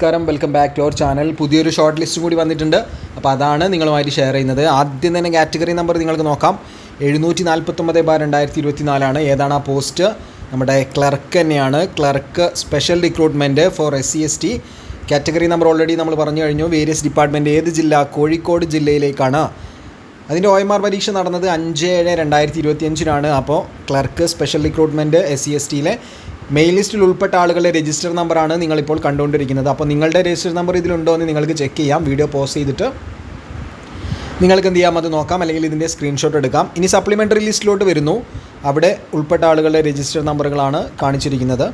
നമസ്കാരം. Welcome back to our channel പുതിയൊരു short list കൂടി വന്നിട്ടുണ്ട്. അപ്പോൾ അതാണ് നിങ്ങളുമായിട്ട് ഷെയർ ചെയ്യുന്നത്. ആദ്യം തന്നെ കാറ്റഗറി നമ്പർ നിങ്ങൾക്ക് നോക്കാം. എഴുന്നൂറ്റി നാൽപ്പത്തൊമ്പത് ബാർ രണ്ടായിരത്തി ഇരുപത്തി നാലാണ് ഏതാണ് ആ പോസ്റ്റ് നമ്മുടെ ക്ലർക്ക് തന്നെയാണ്. Clerk special recruitment for S C S T category number already നമ്മൾ പറഞ്ഞു കഴിഞ്ഞു. വേരിയസ് ഡിപ്പാർട്ട്മെന്റ് ഏത് ജില്ല? കോഴിക്കോട് ജില്ലയിലേക്കാണ്. അതിന്റെ ഒ എം ആർ പരീക്ഷ നടന്നത് അഞ്ച് ഏഴ് രണ്ടായിരത്തി ഇരുപത്തി അഞ്ചിനാണ് അപ്പോൾ clerk special recruitment S C S ടിയിലെ main ലിസ്റ്റിൽ ഉൾപ്പെട്ട ആളുകളുടെ രജിസ്റ്റർ നമ്പറാണ് നിങ്ങളിപ്പോൾ കണ്ടുകൊണ്ടിരിക്കുന്നത്. അപ്പോൾ നിങ്ങളുടെ രജിസ്റ്റർ നമ്പർ ഇതിലുണ്ടോ എന്ന് നിങ്ങൾക്ക് ചെക്ക് ചെയ്യാം. വീഡിയോ പോസ്റ്റ് ചെയ്തിട്ട് നിങ്ങൾക്ക് എന്ത് ചെയ്യാം? അത് നോക്കാം. അല്ലെങ്കിൽ ഇതിന്റെ സ്ക്രീൻഷോട്ട് എടുക്കാം. ഇനി സപ്ലിമെന്ററി ലിസ്റ്റിലോട്ട് വരുന്നു. അവിടെ ഉൾപ്പെട്ട ആളുകളുടെ രജിസ്റ്റർ നമ്പറുകളാണ് കാണിച്ചിരിക്കുന്നത്.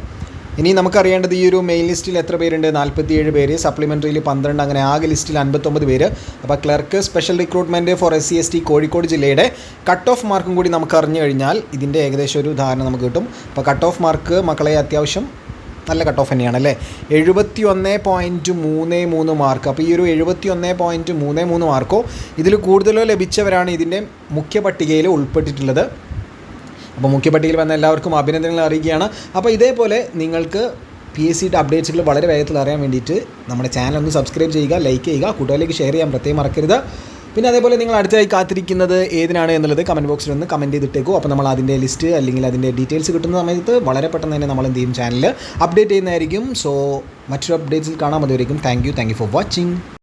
ഇനി നമുക്കറിയേണ്ടത് ഈ ഒരു മെയിൻ ലിസ്റ്റിൽ എത്ര പേരുണ്ട്? നാൽപ്പത്തിയേഴ് പേര്. സപ്ലിമെന്ററിയിൽ പന്ത്രണ്ട് അങ്ങനെ ആകെ ലിസ്റ്റിൽ അൻപത്തൊമ്പത് പേര്. അപ്പോൾ clerk special recruitment for S C S T Kozhikode ജില്ലയുടെ കട്ട് ഓഫ് മാർക്കും കൂടി നമുക്ക് അറിഞ്ഞു കഴിഞ്ഞാൽ ഇതിന്റെ ഏകദേശം ഒരു ധാരണ നമുക്ക് കിട്ടും. അപ്പോൾ കട്ട് ഓഫ് മാർക്ക് മക്കളെ അത്യാവശ്യം നല്ല കട്ട് ഓഫ് തന്നെയാണ് അല്ലേ? എഴുപത്തി ഒന്ന് പോയിന്റ് മൂന്ന് മൂന്ന് മാർക്ക് അപ്പോൾ ഈ ഒരു എഴുപത്തി ഒന്ന് പോയിന്റ് മൂന്ന് മൂന്ന് മാർക്കോ ഇതിൽ കൂടുതലോ ലഭിച്ചവരാണ് ഇതിന്റെ മുഖ്യ പട്ടികയിൽ ഉൾപ്പെട്ടിട്ടുള്ളത്. അപ്പോൾ മുഖ്യപട്ടികയിൽ വന്ന എല്ലാവർക്കും അഭിനന്ദനങ്ങൾ അറിയിക്കുകയാണ്. അപ്പോൾ ഇതേപോലെ നിങ്ങൾക്ക് പി എസ് സിയുടെ അപ്ഡേറ്റ്സുകൾ വളരെ വേഗത്തിൽ അറിയാൻ വേണ്ടിയിട്ട് നമ്മുടെ ചാനൽ ഒന്ന് സബ്സ്ക്രൈബ് ചെയ്യുക ലൈക്ക് ചെയ്യുക കൂട്ടുകാരിലേക്ക് ഷെയർ ചെയ്യാൻ പ്രത്യേകം മറക്കരുത്. പിന്നെ അതേപോലെ നിങ്ങൾ അടുത്തായി കാത്തിരിക്കുന്നത് ഏതിനാണ് എന്നുള്ളത് കമന്റ് ബോക്സിൽ ഒന്ന് കമന്റ് ചെയ്തിട്ടേക്കും. അപ്പോൾ നമ്മൾ അതിന്റെ ലിസ്റ്റ് അല്ലെങ്കിൽ അതിന്റെ ഡീറ്റെയിൽസ് കിട്ടുന്ന സമയത്ത് വളരെ പെട്ടെന്ന് തന്നെ നമ്മൾ എന്ത് ചെയ്യും ചാനൽ അപ്ഡേറ്റ് ചെയ്യുന്നതായിരിക്കും. സോ മറ്റൊരു അപ്ഡേറ്റ്സിൽ കാണാൻ മതിയായിരിക്കും thank you thank you for watching